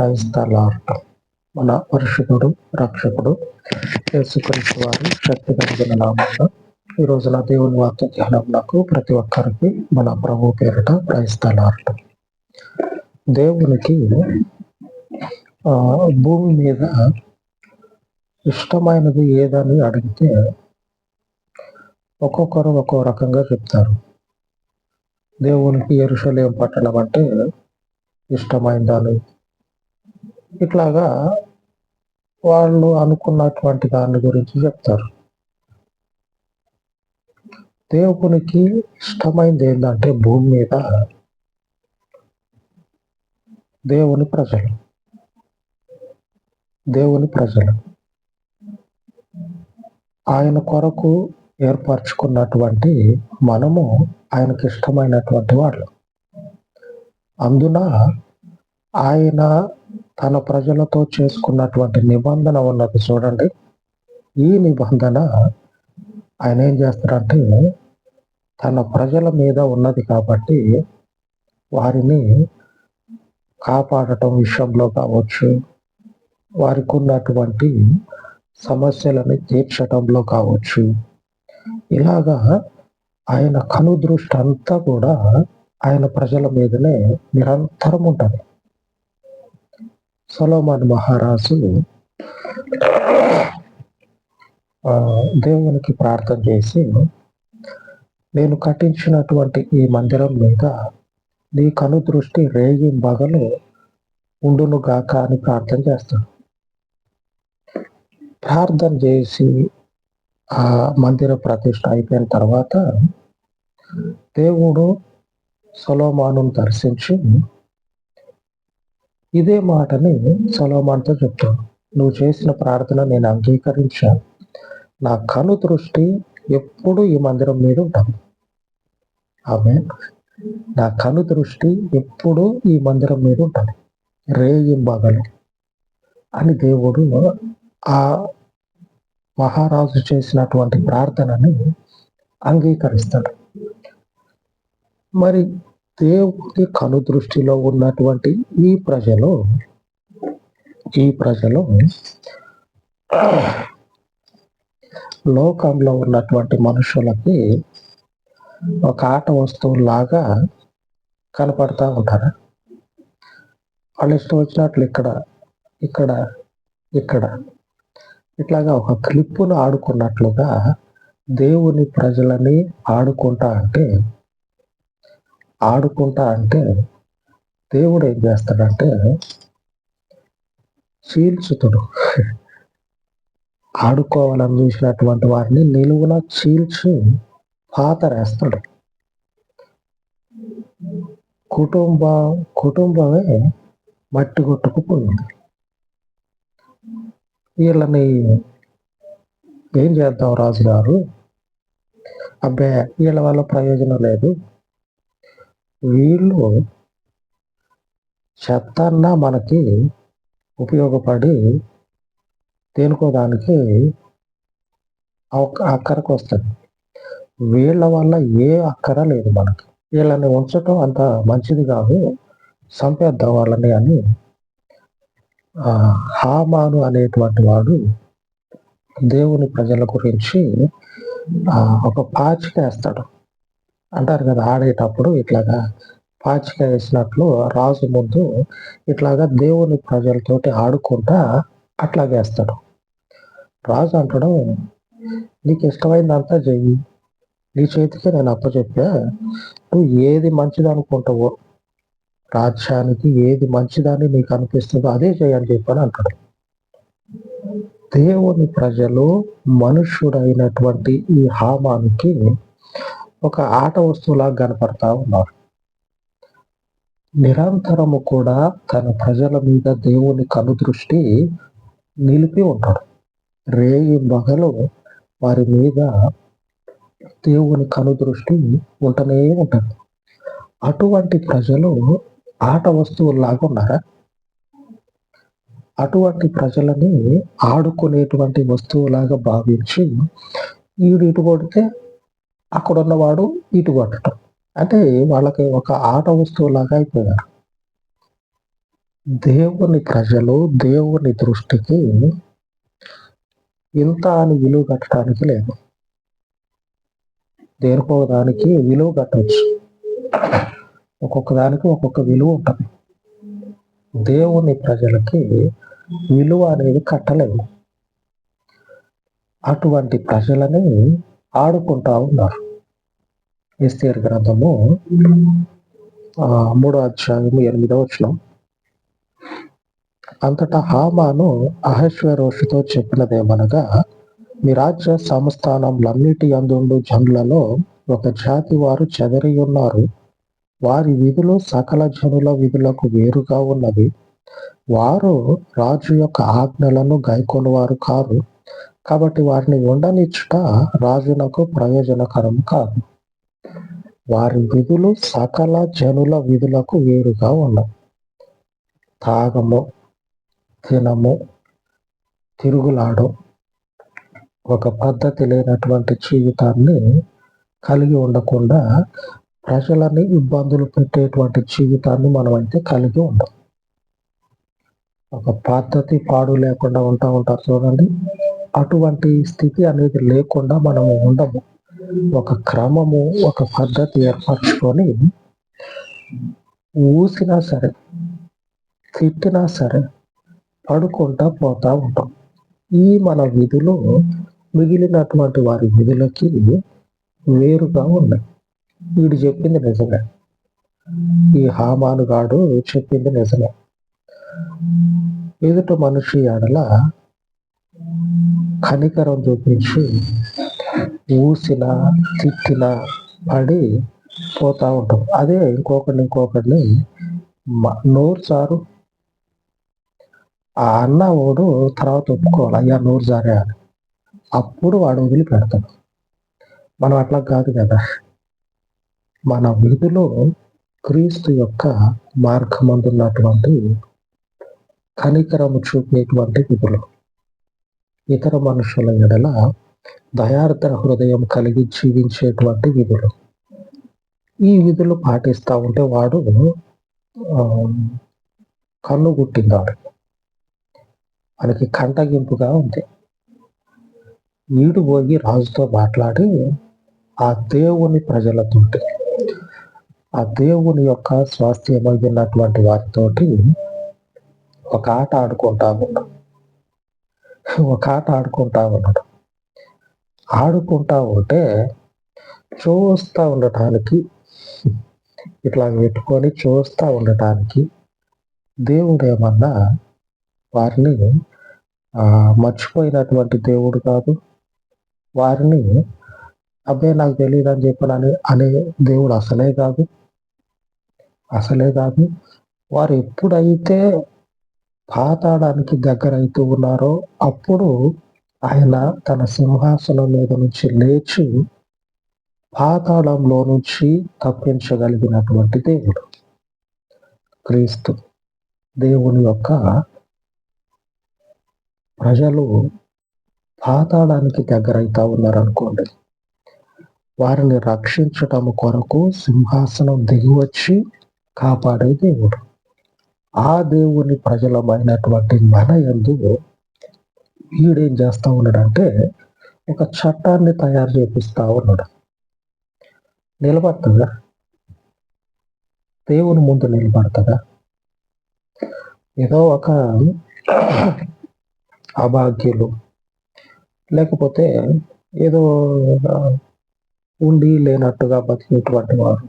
క్రైస్తలార్ట్ మన పరిశుద్ధుడు రక్షకుడు యేసుక్రీస్తు వారి శక్తి కలిగిన నామంలో ఈ రోజున దేవుని వాక్య ధ్యానంకు ప్రతి ఒక్కరికి మన ప్రభు పేరిట క్రైస్తలార్ట్ దేవునికి భూమి మీద ఇష్టమైనది ఏదని అడిగితే ఒక్కొక్కరు ఒక్కో రకంగా చెప్తారు. దేవునికి ఎరుషలేం పట్టణం అంటే ఇష్టమైందని ఇట్లాగా వాళ్ళు అనుకున్నటువంటి దాని గురించి చెప్తారు. దేవునికి ఇష్టమైంది ఏంటంటే భూమి మీద దేవుని ప్రజలు. దేవుని ప్రజలు. ఆయన కొరకు ఏర్పరచుకున్నటువంటి మనము ఆయనకి ఇష్టమైనటువంటి వాళ్ళు. అందున ఆయన తన ప్రజలతో చేసుకున్నటువంటి నిబంధన ఉన్నది చూడండి. ఈ నిబంధన ఆయన ఏం చేస్తారంటే తన ప్రజల మీద ఉన్నది కాబట్టి వారిని కాపాడటం విషయంలో కావచ్చు వారికి ఉన్నటువంటి సమస్యలను తీర్చడంలో కావచ్చు. ఇలాగా ఆయన కనుదృష్టి అంతా కూడా ఆయన ప్రజల మీదనే నిరంతరం ఉంటుంది. సొలోమాన్ మహారాజు దేవునికి ప్రార్థన చేసి నేను కట్టించినటువంటి ఈ మందిరం మీద నీ కనుదృష్టి రేగి బగలు ఉండును గాక అని ప్రార్థన చేస్తాను ప్రార్థన చేసి ఆ మందిర ప్రతిష్ట అయిపోయిన తర్వాత దేవుడు సొలోమాను దర్శించి ఇదే మాటని సలోమాన్తో చెప్తాడు నువ్వు చేసిన ప్రార్థన నేను అంగీకరించాను. నా కను దృష్టి ఎప్పుడు ఈ మందిరం మీద ఉంటుంది ఆమె నా కను దృష్టి ఎప్పుడు ఈ మందిరం మీద ఉంటుంది రేయింబగలు అని దేవుడు ఆ మహారాజు చేసినటువంటి ప్రార్థనని అంగీకరిస్తాడు. మరి దేవుని కను దృష్టిలో ఉన్నటువంటి ఈ ప్రజలు ఈ ప్రజలు లోకంలో ఉన్నటువంటి మనుషులకి ఒక ఆట వస్తువులాగా కనపడతా ఉంటారు? వాళ్ళు ఇష్టం వచ్చినట్లు ఇక్కడ ఇక్కడ ఇక్కడ. ఇట్లాగా ఒక క్లిప్పును ఆడుకున్నట్లుగా దేవుని ప్రజలని ఆడుకుంటా అంటే ఆడుకుంటా అంటే దేవుడు ఏం చేస్తాడంటే చీల్చుతుడు. ఆడుకోవాలని చూసినటువంటి వారిని నిలువున చీల్చి పాతరేస్తాడు. కుటుంబ కుటుంబమే మట్టి కొట్టుకుపోయింది వీళ్ళని ఏం చేద్దాం రాజుగారు? అబ్బే వీళ్ళ వల్ల ప్రయోజనం లేదు. వీళ్ళు చెత్తన్నా మనకి ఉపయోగపడి దేనికోడానికి అక్క- అక్కరకు వస్తుంది వీళ్ళ వల్ల ఏ అక్కర లేదు మనకి. వీళ్ళని ఉంచటం అంత మంచిది కాదు. చంపేద్దాం వాళ్ళని అని హామాను అనేటువంటి వాడు దేవుని ప్రజల గురించి ఒక పాచిక వేస్తాడు. అంటారు కదా ఆడేటప్పుడు ఇట్లాగా పాచిక వేసినట్లు రాజు ముందు ఇట్లాగా దేవుని ప్రజలతోటి ఆడుకుంటా అట్లాగేస్తాడు రాజు అంటాడు నీకు ఇష్టమైందంతా చెయ్యి. నీ చేతికి నేను అప్పచెప్పా. నువ్వు ఏది మంచిది అనుకుంటావో రాజ్యానికి ఏది మంచిదని నీకు అనిపిస్తుందో అదే చేయని చెప్పని అంటాడు. దేవుని ప్రజలు మనుష్యుడైనటువంటి ఈ హామానికి ఒక ఆట వస్తువులాగా కనపడతా ఉన్నారు. నిరంతరము కూడా తన ప్రజల మీద దేవుని కనుదృష్టి నిలిపి ఉంటాడు. రేయి మగలు వారి మీద దేవుని కనుదృష్టి ఉంటనే ఉంటుంది. అటువంటి ప్రజలు ఆట వస్తువుల్లాగా ఉన్నారా? అటువంటి ప్రజలని ఆడుకునేటువంటి వస్తువులాగా భావించి ఈడు ఇటు కొడితే అక్కడ ఉన్నవాడు ఇటు కొట్టడం అంటే వాళ్ళకి ఒక ఆట వస్తువులాగా అయిపోయారు. దేవుని ప్రజలు దేవుని దృష్టికి ఇంత అని విలువ కట్టడానికి లేదు. దేనికో దానికి విలువ కట్టవచ్చు. ఒక్కొక్క దానికి ఒక్కొక్క విలువ ఉంటుంది. దేవుని ప్రజలకి విలువ అనేది కట్టలేదు. అటువంటి ప్రజలని ఆడుకుంటా ఉన్నారు. ఎస్తేర్ గ్రంథము మూడో అధ్యాయము ఎనిమిదో వచ్చిన అంతటా హామాను అహశ్వరోషితో చెప్పినదేమనగా మీ రాజ్య సంస్థానంలన్నిటి అందుండు జనులలో ఒక జాతి వారు చెదరి ఉన్నారు. వారి విధులు సకల జనుల విధులకు వేరుగా ఉన్నవి. వారు రాజు యొక్క ఆజ్ఞలను వారు కారు కాబట్టి వారిని ఉండనిచ్చుట రాజునకు ప్రయోజనకరం కాదు. వారి విధులు సకల జనుల విధులకు వేరుగా ఉన్నవి. తాగము తినము తిరుగులాడు ఒక పద్ధతి లేనటువంటి జీవితాన్ని కలిగి ఉండకుండా ప్రజలని ఇబ్బందులు పెట్టేటువంటి జీవితాన్ని మనం అయితే కలిగి ఉండం ఒక పద్ధతి పాడు లేకుండా ఉంటా ఉంటారు చూడండి. అటువంటి స్థితి అనేది లేకుండా మనము ఉండము. ఒక క్రమము ఒక పద్ధతి ఏర్పరచుకొని ఊసినా సరే తిట్టినా సరే పడుకుంటా పోతా ఉంటాం. ఈ మన విధులు మిగిలినటువంటి వారి విధులకి వేరుగా ఉన్నాయి. వీడు చెప్పింది నిజమే. ఈ హామానుగాడు చెప్పింది నిజమే. ఎదుట మనిషి ఆడల కనికరం చూపించి ఊసిన తిట్టిన పడి పోతా ఉంటాం. అదే ఇంకొకరిని ఇంకొకరిని నోరు సారు ఆ అన్న వాడు తర్వాత ఒప్పుకోవాలి అయ్యా నోరు జారే అని. అప్పుడు వాడు వదిలిపెడతాడు. మనం అట్లా కాదు కదా. మన విధులు క్రీస్తు యొక్క మార్గమందున్నటువంటి కనికరము చూపేటువంటి విధులు. ఇతర మనుషుల ఎడల దయార్థ హృదయం కలిగి జీవించేటువంటి విధులు. ఈ విధులు పాటిస్తూ ఉంటే వాడు కన్ను గుట్టిందాడు. మనకి కంటగింపుగా ఉంది. వీడు పోయి రాజుతో మాట్లాడి ఆ దేవుని ప్రజలతోటి ఆ దేవుని యొక్క స్వాస్థ్యమైనటువంటి వారితోటి ఒక ఆట ఆడుకుంటా ఉన్నాడు ఒక ఆట ఆడుకుంటా ఉన్నాడు. ఆడుకుంటా ఉంటే చూస్తూ ఉండటానికి ఇట్లా పెట్టుకొని చూస్తూ ఉండటానికి దేవుడు ఏమన్నా వారిని మర్చిపోయినటువంటి దేవుడు కాదు. వారిని అబ్బాయి నాకు తెలియదు అని చెప్పనని అనే దేవుడు అసలే కాదు. అసలే కాదు. వారు ఎప్పుడైతే పాతాడానికి దగ్గర అవుతూ ఉన్నారో అప్పుడు ఆయన తన సింహాసనం మీద నుంచి లేచి పాతాళంలో నుంచి తప్పించగలిగినటువంటి దేవుడు క్రీస్తు. దేవుని యొక్క ప్రజలు పాతాళానికి దగ్గరైతా ఉన్నారనుకోండి. వారిని రక్షించటం కొరకు సింహాసనం దిగివచ్చి కాపాడే దేవుడు. ఆ దేవుని ప్రజలమైనటువంటి మన ఎందు వీడేం చేస్తా ఉన్నాడంటే ఒక చట్టాన్ని తయారు చేపిస్తా ఉన్నాడు. నిలబడుతుందా దేవుని ముందు నిలబడుతుందా ఏదో ఒక అభాగ్యులు లేకపోతే ఏదో ఉండి లేనట్టుగా బతికినటువంటి వారు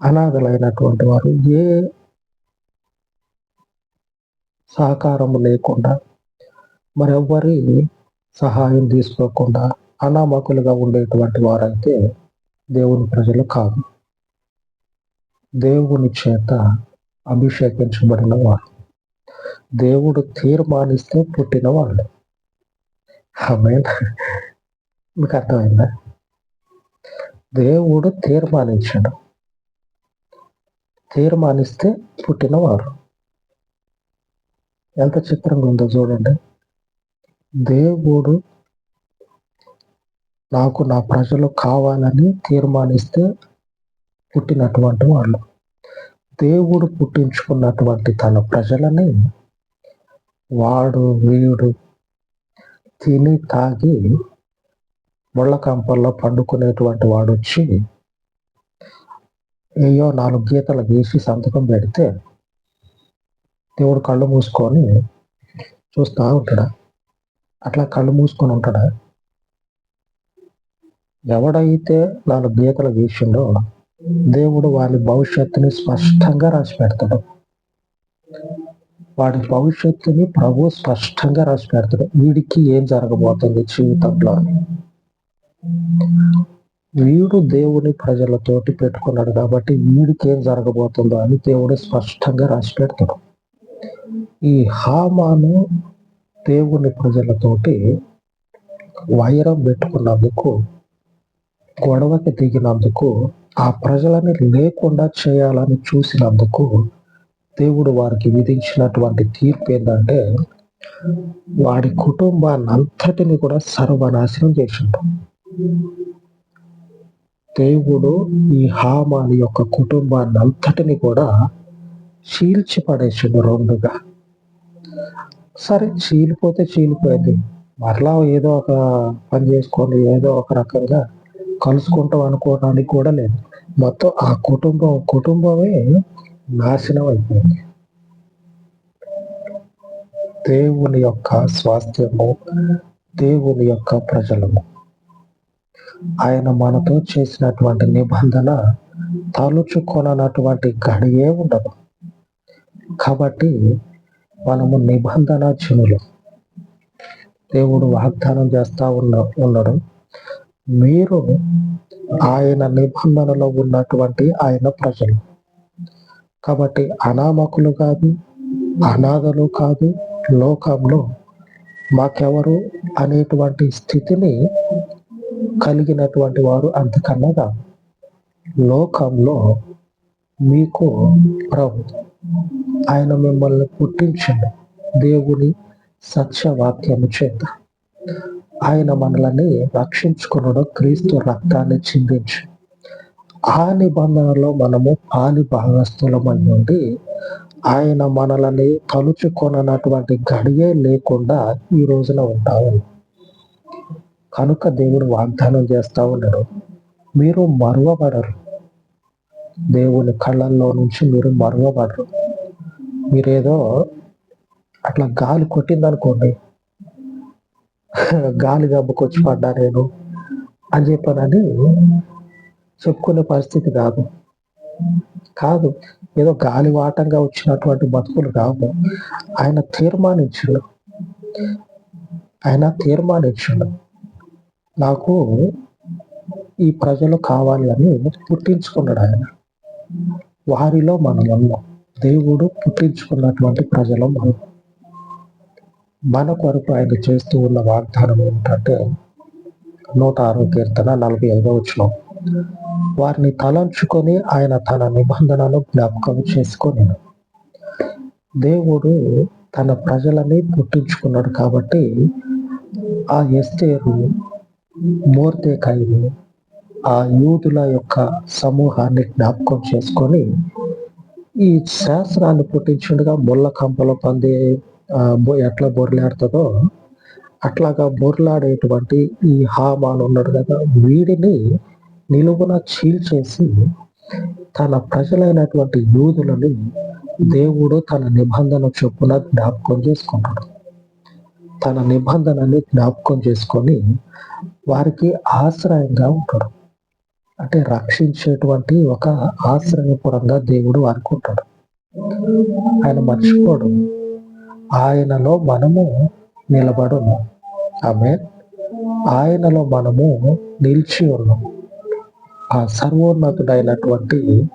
అనాథలైనటువంటి వారు ఏ సహకారం లేకుండా మరెవ్వరి సహాయం తీసుకోకుండా అనామకులుగా ఉండేటువంటి వారైతే దేవుని ప్రజలు కాదు. దేవుని చేత అభిషేకించబడిన వారు దేవుడు తీర్మానిస్తే పుట్టిన వాళ్ళు. మీకు అర్థమైందా? దేవుడు తీర్మానించడం. తీర్మానిస్తే పుట్టినవారు ఎంత చిత్రంగా ఉందో చూడండి. దేవుడు నాకు నా ప్రజలు కావాలని తీర్మానిస్తే పుట్టినటువంటి వాళ్ళు. దేవుడు పుట్టించుకున్నటువంటి తన ప్రజలని వాడు వీడు తిని తాగి ముళ్ళ కంపల్లో పండుకునేటువంటి వాడు వచ్చి ఏయో నాలుగు గీతలు గీసి సంతకం పెడితే దేవుడు కళ్ళు మూసుకొని చూస్తా ఉంటాడా? అట్లా కళ్ళు మూసుకొని ఉంటాడా? ఎవడైతే నాలుగు గీతలు గీసిండో దేవుడు వారి భవిష్యత్తుని స్పష్టంగా రాసి పెడతాడు. వాడి భవిష్యత్తుని ప్రభు స్పష్టంగా రాసి పెడతాడు. వీడికి ఏం జరగబోతుంది జీవితంలో అని. వీడు దేవుని ప్రజలతోటి పెట్టుకున్నాడు కాబట్టి వీడికి ఏం జరగబోతుందో అని దేవుడు స్పష్టంగా రాసి పెడతాడు. ఈ హామాను దేవుని ప్రజలతోటి వైరం పెట్టుకున్నందుకు గొడవకి దిగినందుకు ఆ ప్రజలని లేకుండా చేయాలని చూసినందుకు దేవుడు వారికి విధించినటువంటి తీర్పు ఏంటంటే వాడి కుటుంబాన్ని అంతటిని కూడా సర్వనాశనం చేసిండు. దేవుడు ఈ హామాని యొక్క కుటుంబాన్ని అంతటిని కూడా చీల్చి పడేసిండు రెండుగా సరే చీలిపోతే చీలిపోయింది. మరలా ఏదో ఒక పని చేసుకొని ఏదో ఒక రకంగా కలుసుకుంటాం అనుకోవడానికి కూడా లేదు. మొత్తం ఆ కుటుంబం కుటుంబమే నాశనం అయిపోయింది. దేవుని యొక్క స్వాస్థ్యము దేవుని యొక్క ప్రజలము. ఆయన మనతో చేసినటువంటి నిబంధన తలుచుకొనటువంటి గడియే ఉండదు. కాబట్టి మనము నిబంధన చినులు. దేవుడు వాగ్దానం చేస్తూ ఉన్న ఉన్నాడు మీరు ఆయన నిబంధనలో ఉన్నటువంటి ఆయన ప్రజలు. కాబట్టి అనామకులు కాదు అనాథలు కాదు లోకంలో మాకెవరు అనేటువంటి స్థితిని కలిగినటువంటి వారు అంతకన్నా కాదు. లోకంలో మీకు ప్రభు ఆయన మిమ్మల్ని పుట్టించిండు. దేవుని సత్యవాక్యము చేత. ఆయన మనల్ని రక్షించుకున్నాడు క్రీస్తు రక్తాన్ని చిందించి. ఆ నిబంధనలో మనము పాలి భాగస్థులమై ఉండి ఆయన మనల్ని తలుచుకొనటువంటి గడియే లేకుండా ఈ రోజున ఉంటాము కనుక దేవుడు వాగ్దానం చేస్తా ఉన్నాడు. మీరు మరువబడరు. దేవుని కళ్ళల్లో నుంచి మీరు మరువబడరు. మీరేదో అట్లా గాలి కొట్టిందనుకోండి. గాలి గబ్బుకొచ్చి పడ్డా నేను అని చెప్పానని చెప్పుకునే పరిస్థితి కాదు. కాదు ఏదో గాలి వాటంగా వచ్చినటువంటి బతుకులు కావు ఆయన తీర్మానించాడు. ఆయన తీర్మానించాడు. నాకు ఈ ప్రజలు కావాలి అని పుట్టించుకున్నాడు ఆయన. వారిలో మనం ఉన్నాం దేవుడు పుట్టించుకున్నటువంటి ప్రజలు మనం మన కొరకు ఆయన చేస్తూ ఉన్న వాగ్దానం ఏంటంటే నూట ఆరో కీర్తన నలభై ఐదో వచ్చిన వారిని తలంచుకొని ఆయన తన నిబంధనను జ్ఞాపకం చేసుకొని దేవుడు తన ప్రజలని పుట్టించుకున్నాడు కాబట్టి ఆ ఎస్తేరు మోర్దేకాయని ఆ యూదుల యొక్క సమూహాన్ని జ్ఞాపకం చేసుకొని ఈ శాస్త్రాన్ని పుట్టించుండగా ముళ్ళ కంపలో పందే ఎట్లా బొర్లాడుతుందో అట్లాగా బొర్లాడేటువంటి ఈ హామాన్ ఉన్నాడు కదా వీడిని నిలువున చీల్చేసి తన ప్రజలైనటువంటి యూదులని దేవుడు తన నిబంధన చొప్పున జ్ఞాపకం చేసుకుంటాడు. తన నిబంధనని జ్ఞాపకం చేసుకొని వారికి ఆశ్రయంగా ఉంటాడు. అంటే రక్షించేటువంటి ఒక ఆశ్రయపురంగా దేవుడు అనుకుంటాడు. ఆయన మర్చిపోడు. ఆయనలో మనము నిలబడును ఆమె ఆయనలో మనము నిలిచి ఉన్నాము ఆ సర్వోన్నతుడైనటువంటి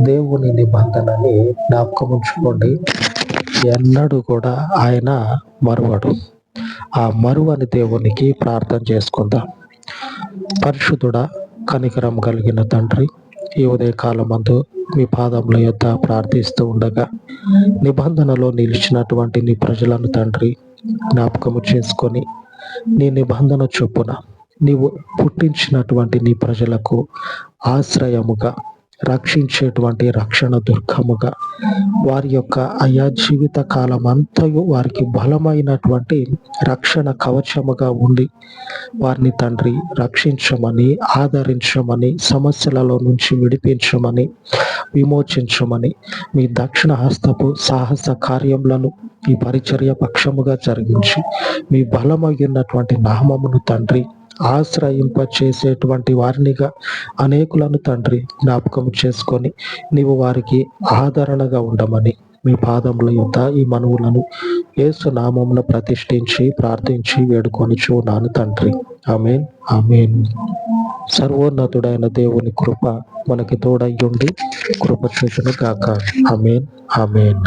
దేవుని నిబంధనని జ్ఞాపకం ఉంచుకోండి ఎన్నడూ కూడా ఆయన మరువడు. ఆ మరువని దేవునికి ప్రార్థన చేసుకుందాం. పరిశుద్ధుడా కనికరం కలిగిన తండ్రి ఈ ఉదయకాలమందు మీ పాదముల యొద్ద ప్రార్థిస్తూ ఉండగా నిబంధనలో నిలిచినటువంటి నీ ప్రజలను తండ్రి జ్ఞాపకము చేసుకొని నీ నిబంధన చొప్పున నీవు పుట్టించినటువంటి నీ ప్రజలకు ఆశ్రయముగా రక్షించేటువంటి రక్షణ దుర్గముగా. వారి యొక్క అయా జీవిత కాలం అంతయు వారికి బలమైనటువంటి రక్షణ కవచముగా ఉండి వారిని తండ్రి రక్షించమని ఆదరించమని సమస్యలలో నుంచి విడిపించమని విమోచించమని మీ దక్షిణ హస్తపు సాహస కార్యములను ఈ పరిచర్య పక్షముగా జరిగించి మీ బలమైనటువంటి నామమును తండ్రి ఆశ్రయింప చేసేటువంటి వారినిగా అనేకులను తండ్రి జ్ఞాపకం చేసుకొని నీవు వారికి ఆదరణగా ఉండమని మీ పాదముల యొక్క ఈ మనువులను ఏసు నామమును ప్రతిష్ఠించి ప్రార్థించి వేడుకొని చూనాను తండ్రి. ఆమెన్. ఆమెన్. సర్వోన్నతుడైన దేవుని కృప మనకి తోడయ్యుండి కృప చూసును కాక ఆమెన్. ఆమెన్.